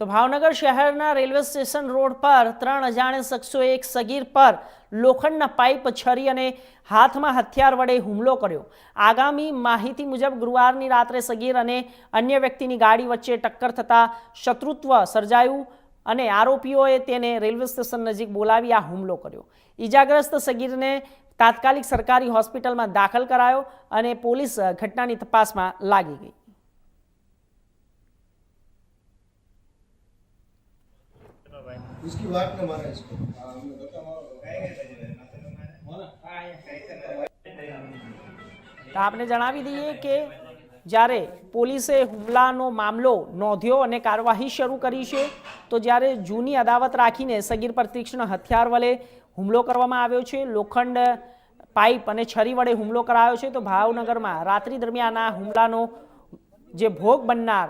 તો ભાવનગર શહેરના railway station road પર ત્રણ અજાણે શખ્સોએ એક સગીર પર લોખંડના પાઇપ છરી અને હાથમાં હથિયાર વડે હુમલો કર્યો. આગામી માહિતી મુજબ ગુરુવારની રાત્રે સગીર અને અન્ય વ્યક્તિની ગાડી વચ્ચે ટક્કર થતાં શત્રુત્વ સર્જાયું અને આરોપીઓએ તેને રેલવે સ્ટેશન નજીક બોલાવી આ હુમલો કર્યો. ઈજાગ્રસ્ત સગીરને તાત્કાલિક સરકારી હોસ્પિટલમાં દાખલ કરાયો અને પોલીસ ઘટનાની તપાસમાં લાગી ગઈ. इसकी वाट न मारा इसको તો આપણે જણાવી દઈએ કે જ્યારે પોલીસે હુમલાનો મામલો નોંધ્યો અને કાર્યવાહી શરૂ કરી છે તો જ્યારે જૂની અદાવત રાખીને સગીર પર તીક્ષ્ણ હથિયાર વડે હુમલો કરવામાં આવ્યો છે લોખંડ પાઇપ અને છરી વડે હુમલો કરાયો છે તો ભાવનગરમાં રાત્રિ દરમિયાન આ હુમલાનો જે ભોગ બનનાર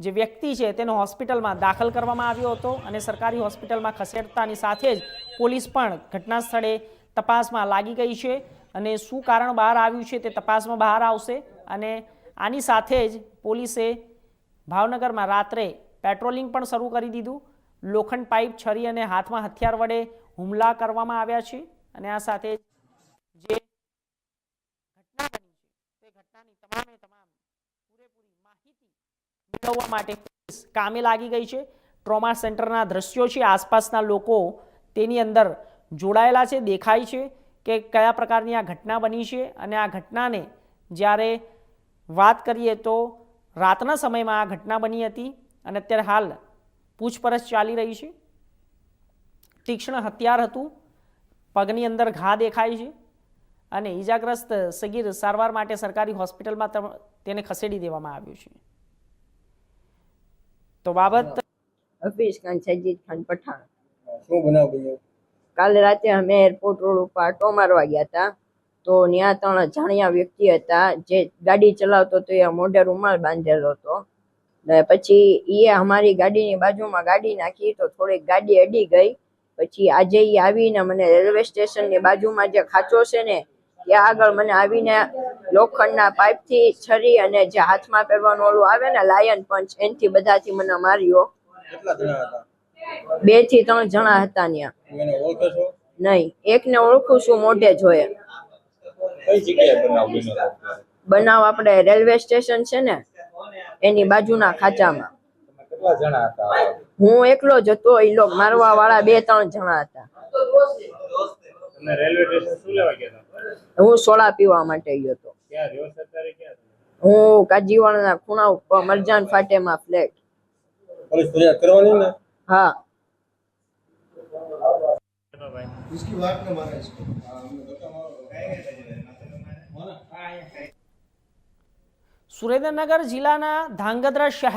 જે વ્યક્તિ છે તેને હોસ્પિટલમાં દાખલ કરવામાં આવ્યો હતો અને સરકારી હોસ્પિટલમાં ખસેડતાની સાથે જ પોલીસ પણ ઘટના સ્થળે તપાસમાં લાગી ગઈ છે અને શું કારણ બહાર આવ્યું છે તે તપાસમાં બહાર આવશે અને આની સાથે જ પોલીસે ભાવનગરમાં રાત્રે પેટ્રોલિંગ પણ શરૂ કરી દીધું. લોખંડ પાઇપ છરી અને હાથમાં હથિયાર વડે હુમલા કરવામાં આવ્યા છે અને આ સાથે જ ઘટના બની છે તે ઘટનાની તમામે તમામ પૂરેપૂરી માહિતી મેળવવા માટે પોલીસ કામે લાગી ગઈ છે. ટ્રોમા સેન્ટરના દ્રશ્યો છે. આસપાસના લોકો તેની અંદર જોડાયેલા છે. દેખાય છે કે કયા પ્રકારની આ ઘટના બની છે અને આ ઘટનાને જ્યારે વાત કરીએ તો રાતના સમયમાં આ ઘટના બની હતી અને અત્યારે હાલ પૂછપરછ ચાલી રહી છે. તીક્ષ્ણ હથિયાર હતું. પગની અંદર ઘા દેખાય છે અને ઈજાગ્રસ્ત સગીર સારવાર માટે સરકારી હોસ્પિટલમાં તેને ખસેડી દેવામાં આવ્યું છે. તો બાબત હફીઝ ખાન સજીદ ખાન પઠાણ. શું બનાવ બન્યો? કાલે રાતે અમે એરપોર્ટ રોડ ઉપર આટો મારવા ગયા હતા. તો ત્યાં ત્રણ અજાણ્યા વ્યક્તિ હતા. જે ગાડી ચલાવતો હતો એ મોઢે રૂમાલ બાંધેલો હતો. ને પછી એ અમારી ગાડીની બાજુમાં ગાડી નાખી તો થોડીક ગાડી અડી ગઈ. પછી આજે એ આવીને મને રેલવે સ્ટેશનની બાજુમાં જે ખાંચો છે ને ત્યાં આગળ મને આવીને લોખંડના પાઇપથી છરી અને જે હાથમાં પહેરવાનું ઓલું આવે ને લાયન પંચ એનથી બધાથી મને માર્યો. બેથી ત્રણ જણા હતા ત્યાં. નહીં એકને ઓળખું છું મોઢે જોયે બનાવ આપણે રેલવે સ્ટેશન છે ને એની બાજુના ખાંચામાં. તમે કેટલા જણા હતા? હું એકલો જ હતો એ લોકો મારવા વાળા બે ત્રણ જણા હતા. રેલવે સ્ટેશન શું લેવા ગયા હતા? હું સોડા પીવા માટે ગયો હતો ક્યાં રહ્યો છો અત્યારે ક્યાં છો? હું કાજીવાડાના ખૂણા ઉપર મરજાન ફાટેમાં ફ્લેટ પોલીસ ફરિયાદ કરવાની ને હા इसकी वाट न मारा इसको સુરેન્દ્રનગર જિલ્લાના ધાંગધ્રા શહેર